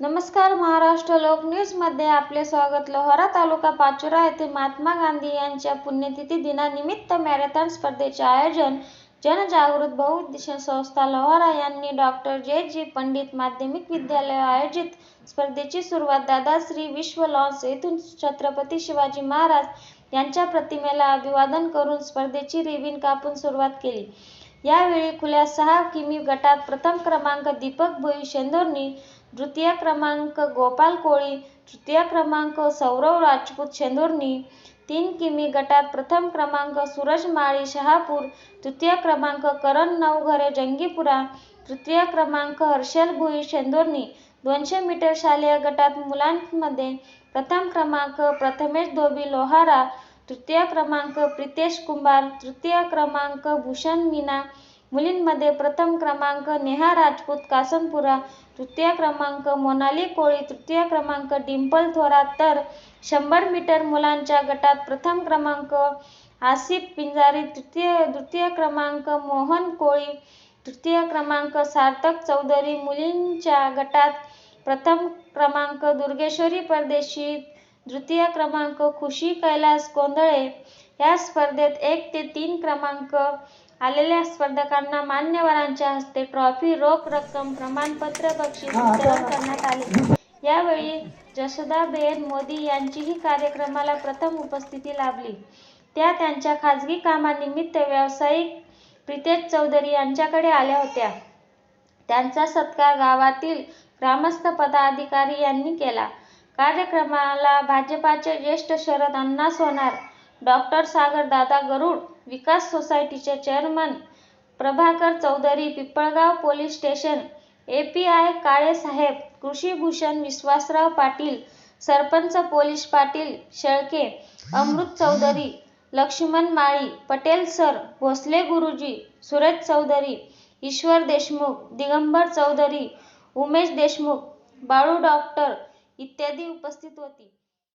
नमस्कार महाराष्ट्र लोकन्यूजमध्ये आपले स्वागत. लोहारा तालुका पाचोरा येथे महात्मा गांधी यांच्या पुण्यतिथी दिनानिमित्त मॅरेथॉन स्पर्धेचे आयोजन जनजागृत बहुउद्देशीय संस्था लोहारा यांनी डॉक्टर जे. जी. पंडित माध्यमिक विद्यालय आयोजित स्पर्धेची सुरुवात दादाश्री विश्व लॉन्स येथून छत्रपती शिवाजी महाराज यांच्या प्रतिमेला अभिवादन करून स्पर्धेची रिबीन कापून सुरुवात केली. यावेळी खुल्या सहा किमी गटात प्रथम क्रमांक दीपक भोई शेंदोर्नी द्वितीय क्रमांक गोपाल कोळी तृतीय क्रमांक सौरव राजपूत शेंदोर्नी तीन किमी गटात प्रथम क्रमांक सूरज माळी शहापूर तृतीय क्रमांक करण नवघरे जंगीपुरा तृतीय क्रमांक हर्षल भुई शेंदोर्नी दोनशे मीटर शालेय गटात मुलांमध्ये प्रथम क्रमांक प्रथमेश धोबी लोहारा तृतीय क्रमांक प्रितेश कुंभार तृतीय क्रमांक भूषण मीना मुलींमध्ये प्रथम क्रमांक नेहा राजपूत कासनपुरा तृतीय क्रमांक मोनाली कोळी तृतीय क्रमांक डिंपल थोरात तर शंभर मीटर मुलांच्या गटात प्रथम क्रमांक आसिफ पिंजारी तृतीय द्वितीय क्रमांक मोहन कोळी तृतीय क्रमांक सार्थक चौधरी मुलींच्या गटात प्रथम क्रमांक दुर्गेश्वरी परदेशी द्वितीय क्रमांक खुशी कैलास गोंधळे. या स्पर्धेत एक ते तीन क्रमांक आलेल्या स्पर्धकांना मान्यवरांच्या हस्ते ट्रॉफी रोख रक्कम प्रमाणपत्र बक्षीस वितरण करण्यात आले. यावेळी जशोदाबेन मोदी यांचीही कार्यक्रमाला प्रथम उपस्थिती लाभली. त्या त्यांच्या खाजगी कामानिमित्त व्यावसायिक प्रितेश चौधरी यांच्याकडे आल्या होत्या. त्यांचा सत्कार गावातील ग्रामस्थ पदाधिकारी यांनी केला. कार्यक्रमाला भाजपाचे ज्येष्ठ शरद अण्णा सोनार डॉक्टर सागर दादा गरुड विकास सोसायटीचे chairman Prabhakar Chaudhari Pimpalgaon police station API काळेसाहेब कृषीभूषण Vishwasrao Patil sarpanch police Patil Shelke Amrut Chaudhari Laxman Mali Patel sir Bhosale guruji Suresh Chaudhari Ishwar Deshmukh Digambar Chaudhari Umesh Deshmukh Balu doctor इत्यादी उपस्थित होती.